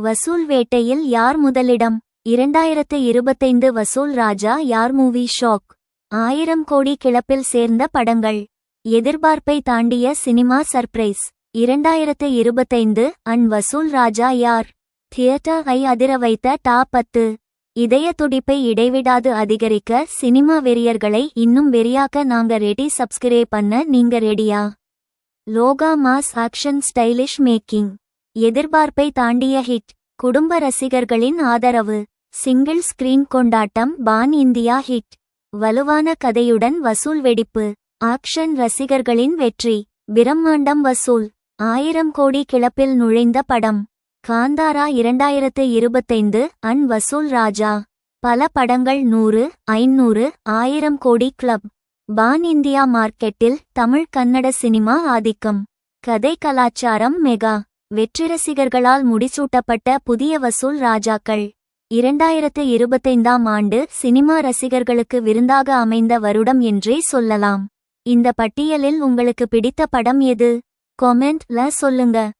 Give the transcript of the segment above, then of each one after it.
வசூல் வேட்டையில் யார் முதலிடம்? இரண்டாயிரத்து இருபத்தைந்து வசூல் ராஜா யார் மூவி ஷாக்? ஆயிரம் கோடி கிளப்பில் சேர்ந்த படங்கள். எதிர்பார்ப்பை தாண்டிய சினிமா சர்ப்ரைஸ். இரண்டாயிரத்து இருபத்தைந்து அன் வசூல் ராஜா யார்? தியேட்டர் ஐ அதிர வைத்த டாப் பத்து. இதய துடிப்பை இடைவிடாது அதிகரிக்க சினிமா வெறியர்களை இன்னும் வெறியாக்க நாங்க ரெடி சப்ஸ்கிரைப் பண்ண நீங்க ரெடியா லோகா மாஸ் ஆக்ஷன் ஸ்டைலிஷ் மேக்கிங். எதிர்பார்ப்பை தாண்டிய ஹிட். குடும்ப ரசிகர்களின் ஆதரவு. சிங்கிள் ஸ்கிரீன் கொண்டாட்டம் பான் இந்தியா ஹிட். வலுவான கதையுடன் வசூல் வெடிப்பு. ஆக்ஷன் ரசிகர்களின் வெற்றி. பிரம்மாண்டம் வசூல். ஆயிரம் கோடி கிளப்பில் நுழைந்த படம். காந்தாரா இரண்டாயிரத்து இருபத்தைந்து அன் வசூல் ராஜா. பல படங்கள் நூறு ஐநூறு ஆயிரம் கோடி கிளப். பான் இந்தியா மார்க்கெட்டில் தமிழ் கன்னட சினிமா ஆதிக்கம். கதை கலாச்சாரம் மெகா. வெற்றி ரசிகர்களால் முடிசூட்டப்பட்ட புதிய வசூல் ராஜாக்கள். இரண்டாயிரத்து இருபத்தைந்தாம் ஆண்டு சினிமா ரசிகர்களுக்கு விருந்தாக அமைந்த வருடம் என்றே சொல்லலாம். இந்த பட்டியலில் உங்களுக்கு பிடித்த படம் எது? கொமெண்ட்ல சொல்லுங்க.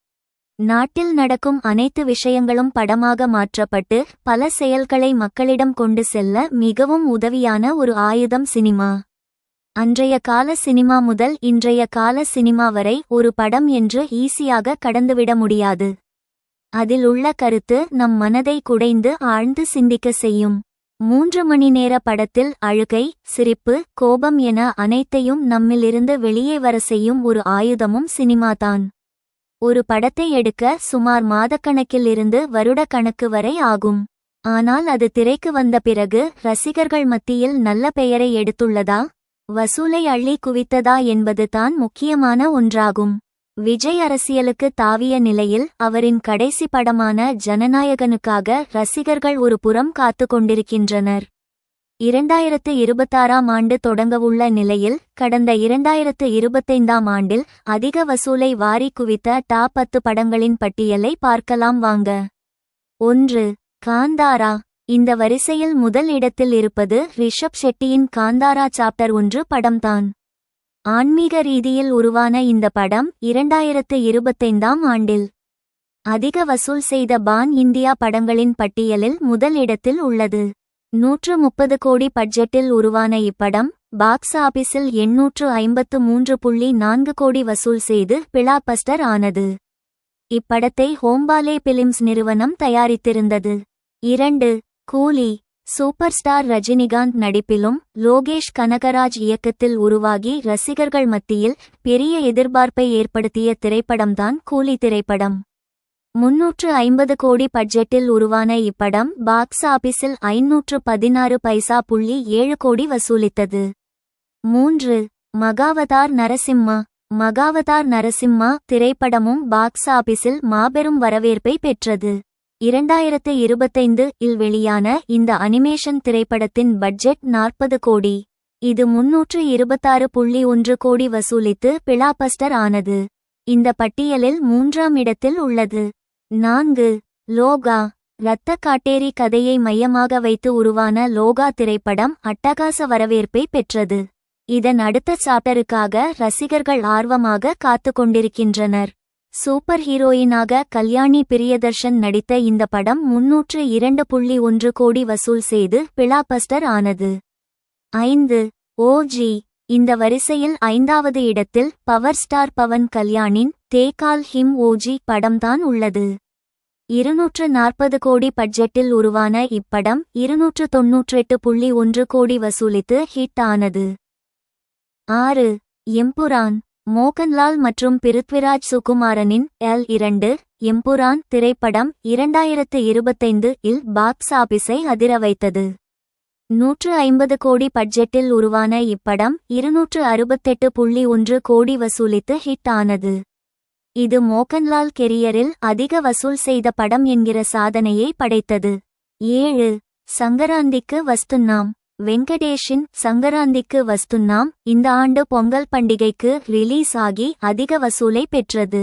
நாட்டில் நடக்கும் அனைத்து விஷயங்களும் படமாக மாற்றப்பட்டு பல செயல்களை மக்களிடம் கொண்டு செல்ல மிகவும் உதவியான ஒரு ஆயுதம் சினிமா. அன்றைய கால சினிமா முதல் இன்றைய கால சினிமா வரை ஒரு படம் என்று ஈஸியாக கடந்துவிட முடியாது. அதில் உள்ள கருத்து நம் மனதை குடைந்து ஆழ்ந்து சிந்திக்க செய்யும். மூன்று மணி நேர படத்தில் அழுகை சிரிப்பு கோபம் என அனைத்தையும் நம்மிலிருந்து வெளியே வர செய்யும் ஒரு ஆயுதமும் சினிமாதான் ஒரு படத்தை எடுக்க சுமார் மாதக்கணக்கில் இருந்து வருட கணக்கு வரை ஆகும். ஆனால் அது திரைக்கு வந்த பிறகு ரசிகர்கள் மத்தியில் நல்ல பெயரை எடுத்துள்ளதா? வசூலை அள்ளி குவித்ததா என்பது தான் முக்கியமான ஒன்றாகும். விஜய் அரசியலுக்கு தாவிய நிலையில் அவரின் கடைசி படமான ஜனநாயகனுக்காக ரசிகர்கள் ஒரு புறம் காத்து கொண்டிருக்கின்றனர். இரண்டாயிரத்து இருபத்தாறாம் ஆண்டு தொடங்கவுள்ள நிலையில் கடந்த இரண்டாயிரத்து இருபத்தைந்தாம் ஆண்டில் அதிக வசூலை வாரி குவித்த டாப் பத்து படங்களின் பட்டியலை பார்க்கலாம் வாங்க. ஒன்று காந்தாரா. இந்த வரிசையில் முதல் இடத்தில் இருப்பது ரிஷப் ஷெட்டியின் காந்தாரா சாப்டர் ஒன்று படம்தான். ஆன்மீக ரீதியில் உருவான இந்த படம் இரண்டாயிரத்து இருபத்தைந்தாம் ஆண்டில் அதிக வசூல் செய்த பான் இந்தியா படங்களின் பட்டியலில் முதல் இடத்தில் உள்ளது. நூற்று முப்பது கோடி பட்ஜெட்டில் உருவான இப்படம் பாக்ஸ் ஆபீஸில் எண்ணூற்று ஐம்பத்து மூன்று புள்ளி நான்கு கோடி வசூல் செய்து பிளாபஸ்டர் ஆனது. இப்படத்தை ஹோம்பாலே பிலிம்ஸ் நிறுவனம் தயாரித்திருந்தது. இரண்டு கூலி சூப்பர் ஸ்டார் ரஜினிகாந்த் நடிப்பிலும் லோகேஷ் கனகராஜ் இயக்கத்தில் உருவாகி ரசிகர்கள் மத்தியில் பெரிய எதிர்பார்ப்பை ஏற்படுத்திய திரைப்படம்தான் கூலி திரைப்படம். முன்னூற்று ஐம்பது கோடி பட்ஜெட்டில் உருவான இப்படம் பாக்ஸ் ஆபீஸில் ஐநூற்று பதினாறு பைசா புள்ளி ஏழு கோடி வசூலித்தது. மூன்று மகாவதார் நரசிம்மா மகாவதார் நரசிம்மா திரைப்படமும் பாக்ஸ் ஆபீஸில் மாபெரும் வரவேற்பை பெற்றது. இரண்டாயிரத்து இருபத்தைந்து இல் வெளியான இந்த அனிமேஷன் திரைப்படத்தின் பட்ஜெட் நாற்பது கோடி. இது முன்னூற்று இருபத்தாறு புள்ளி ஒன்று கோடி வசூலித்து பிளாபஸ்டர் ஆனது. இந்த பட்டியலில் மூன்றாம் இடத்தில் உள்ளது. நான்கு லோகா இரத்த காட்டேரி கதையை மையமாக வைத்து உருவான லோகா திரைப்படம் அட்டகாச வரவேற்பை பெற்றது. இதன் அடுத்த சாப்டருக்காக ரசிகர்கள் ஆர்வமாக காத்து கொண்டிருக்கின்றனர். சூப்பர் ஹீரோயினாக கல்யாணி பிரியதர்ஷன் நடித்த இந்த படம் முன்னூற்று இரண்டு புள்ளி ஒன்று கோடி வசூல் செய்து பிளாபஸ்டர் ஆனது. ஐந்து. ஓஜி இந்த வரிசையில் ஐந்தாவது இடத்தில் பவர் ஸ்டார் பவன் கல்யாணின் தேகால் ஹிம் ஓஜி படம்தான் உள்ளது. இருநூற்று நாற்பது கோடி பட்ஜெட்டில் உருவான இப்படம் இருநூற்று தொன்னூற்றெட்டு புள்ளி ஒன்று கோடி வசூலித்து ஹிட் ஆனது. ஆறு. எம்புரான். மோகன்லால் மற்றும் பிருத்விராஜ் சுகுமாரனின் எல் இரண்டு எம்புரான் திரைப்படம் இரண்டாயிரத்து இருபத்தைந்து இல் பாக்ஸ் ஆபீஸை அதிர வைத்தது. நூற்று ஐம்பது கோடி பட்ஜெட்டில் உருவான இப்படம் இருநூற்று அறுபத்தெட்டு புள்ளி ஒன்று கோடி வசூலித்து ஹிட் ஆனது. இது மோகன்லால் கெரியரில் அதிக வசூல் செய்த படம் என்கிற சாதனையை படைத்தது. ஏழு சங்கராந்திக்கு வஸ்துன்னாம். வெங்கடேஷின் சங்கராந்திக்கு வஸ்துன்னாம் இந்த ஆண்டு பொங்கல் பண்டிகைக்கு ரிலீஸ் ஆகி அதிக வசூலை பெற்றது.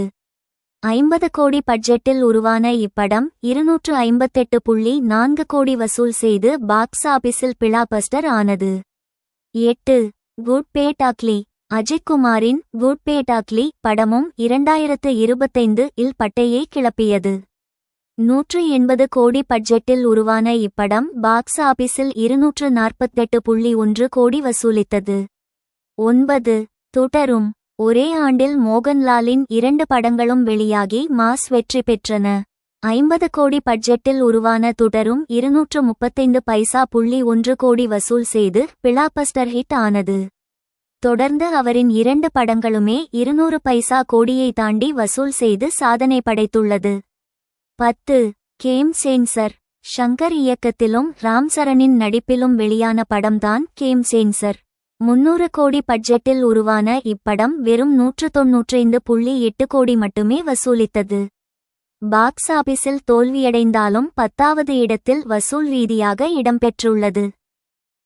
ஐம்பது கோடி பட்ஜெட்டில் உருவான இப்படம் இருநூற்று ஐம்பத்தெட்டு புள்ளி நான்கு கோடி வசூல் செய்து பாக்ஸ் ஆபீஸில் பிளாபஸ்டர் ஆனது. எட்டு குட் பே டாக்லி அஜித் குமாரின் குட் பே டாக்லி படமும் இரண்டாயிரத்து இருபத்தைந்து இல் பட்டையை கிளப்பியது. நூற்று எண்பது கோடி பட்ஜெட்டில் உருவான இப்படம் பாக்ஸ் ஆபீஸில் இருநூற்று நாற்பத்தெட்டு புள்ளி ஒன்று கோடி வசூலித்தது. ஒன்பது. தொடரும் ஒரே ஆண்டில் மோகன்லாலின் இரண்டு படங்களும் வெளியாகி மாஸ் வெற்றி பெற்றன. ஐம்பது கோடி பட்ஜெட்டில் உருவான தொடரும் இருநூற்று முப்பத்தைந்து பைசா புள்ளி ஒன்று கோடி வசூல் செய்து பிளாபஸ்டர் ஹிட் ஆனது. தொடர்ந்து அவரின் இரண்டு படங்களுமே இருநூறு பைசா கோடியை தாண்டி வசூல் செய்து சாதனை படைத்துள்ளது. பத்து கேம் சேன்சர். ஷங்கர் இயக்கத்திலும் ராம் சரணின் நடிப்பிலும் வெளியான படம்தான் கேம் சேன்சர். முன்னூறு கோடி பட்ஜெட்டில் உருவான இப்படம் வெறும் நூற்று தொன்னூற்றைந்து புள்ளி எட்டு கோடி மட்டுமே வசூலித்தது. பாக்ஸ் ஆபீஸில் தோல்வியடைந்தாலும் பத்தாவது இடத்தில் வசூல் ரீதியாக இடம்பெற்றுள்ளது.